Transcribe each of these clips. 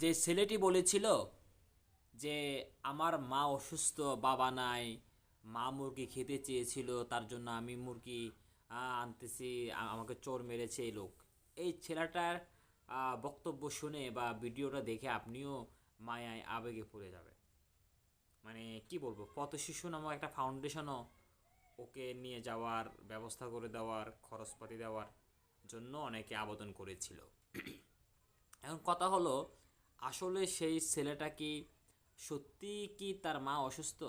যে ছেলেটি বলেছিল যে আমার মা অসুস্থ, বাবা নাই, মা মুরগি খেতে চেয়েছিল, তার জন্য আমি মুরগি আনতেছি আমাকে চোর মেরেছে এই লোক। এই ছেলেটার বক্তব্য শুনে বা ভিডিওটা দেখে আপনিও মায়ায় আবেগে পড়ে যাবে মানে কি বলব পথ শিশু নামক একটা ফাউন্ডেশনও ওকে নিয়ে যাওয়ার, ব্যবস্থা করে দেওয়ার, খরচপাতি দেওয়ার জন্য অনেকে আবেদন করেছিল। এখন কথা হলো আসলে সেই ছেলেটা কি সত্যি কি তার মা অসুস্থ?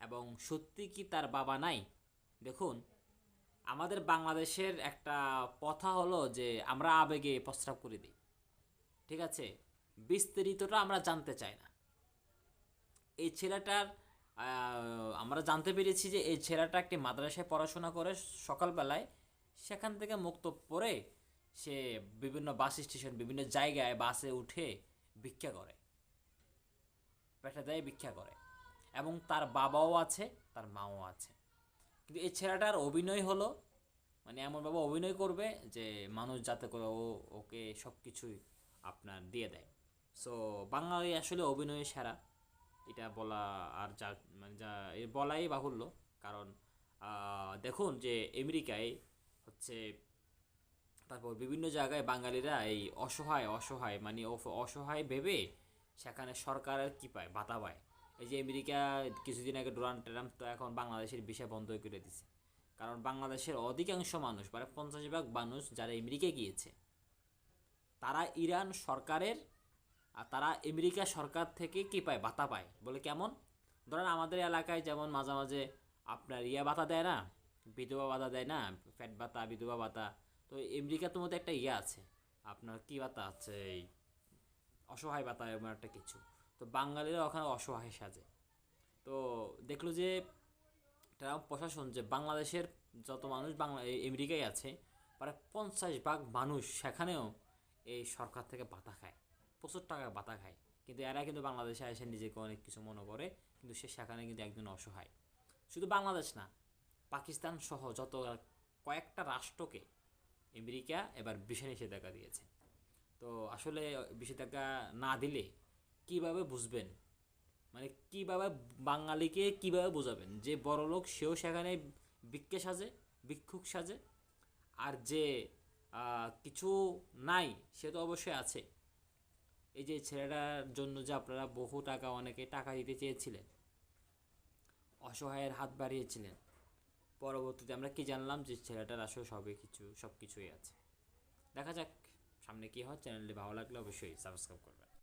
এবং সত্যি কি তার বাবা নাই? দেখুন, আমাদের বাংলাদেশের একটা কথা হলো যে আমরা আবেগে প্রস্রাব করে দিই। ঠিক আছে? বিস্তারিতটা আমরা জানতে চাই না। এই ছেলেটার আমরা জানতে পেরেছি যে এই ছেলেটা একটি মাদ্রাসায় পড়াশোনা করে সকালবেলায় সেখান থেকে মুক্ত পড়ে সে বিভিন্ন বাস স্টেশন, বিভিন্ন জায়গায় বাসে উঠে ভিক্ষা করে। পেটে দেয়, ভিক্ষা করে। এবং তার বাবাও আছে, তার মাও আছে। কিন্তু এই ছেলেটার অভিনয় হলো মানে এমনভাবে অভিনয় করবে যে মানুষ যাতে করে ও, ওকে সব কিছুই আপনার দিয়ে দেয়। সো বাঙালি আসলে অভিনয়ে সেরা। এটা বলা আর যা মানে যা বলাই বাহুল্য। কারণ দেখুন যে আমেরিকায় হচ্ছে তারপর বিভিন্ন জায়গায় বাঙালিরা এই অসহায় অসহায় মানে অসহায় ভেবে সেখানে সরকারের কি পায়? ভাতা পায়। এই যে আমেরিকা কিছুদিন আগে ডোনাল্ড ট্রাম্প তো এখন বাংলাদেশের বিষয় বন্ধ করে দিছে। কারণ বাংলাদেশের অধিকাংশ মানুষ প্রায় পঞ্চাশ ভাগ মানুষ যারা আমেরিকায় গিয়েছে, তারা ইরান সরকারের আর তারা আমেরিকা সরকার থেকে কি পায়? ভাতা পায়। বলে কেমন? ধরেন আমাদের এলাকায় যেমন মাঝে মাঝে আপনার ইয়া ভাতা দেয় না, বিধবা ভাতা দেয় না, ফ্যাট ভাতা, বিধবা ভাতা তো আমেরিকার তো মধ্যে একটা ইয়ে আছে। আপনার কি বাতা আছে? এই অসহায় বাতা এমন একটা কিছু। তো বাঙালিরা ওখানে অসহায় সাজে। তো দেখল যে ট্রাম্প প্রশাসন যে বাংলাদেশের যত মানুষ বাংলা আমেরিকায় আছে, প্রায় পঞ্চাশ ভাগ মানুষ সেখানেও এই সরকার থেকে ভাতা খায়। প্রচুর টাকা বাতা খায়। কিন্তু এরা কিন্তু বাংলাদেশে এসে নিজেকে অনেক কিছু মনে করে, কিন্তু সে সেখানে কিন্তু একজন অসহায়। শুধু বাংলাদেশ না, পাকিস্তান সহ যত কয়েকটা রাষ্ট্রকে আমেরিকা এবার বিষয় নিষেধাজ্ঞা দিয়েছে। তো আসলে নিষেধাজ্ঞা না দিলে কীভাবে বুঝবেন? মানে কীভাবে বাঙালিকে কীভাবে বোঝাবেন? যে বড় লোক, সেও সেখানে ভিক্ষে সাজে, ভিক্ষুক সাজে। আর যে কিছু নাই, সে তো অবশ্যই আছে। এই যে ছেলেটার জন্য যে আপনারা বহু টাকা, অনেকে টাকা দিতে চেয়েছিলেন, অসহায়ের হাত বাড়িয়েছিলেন। পরবর্তীতে আমরা কি জানলাম যে ছেলেটার আসলে সবই কিছু সব কিছুই আছে। দেখা যাক সামনে কি হয় চ্যানেলটি ভালো লাগলে অবশ্যই সাবস্ক্রাইব করবেন।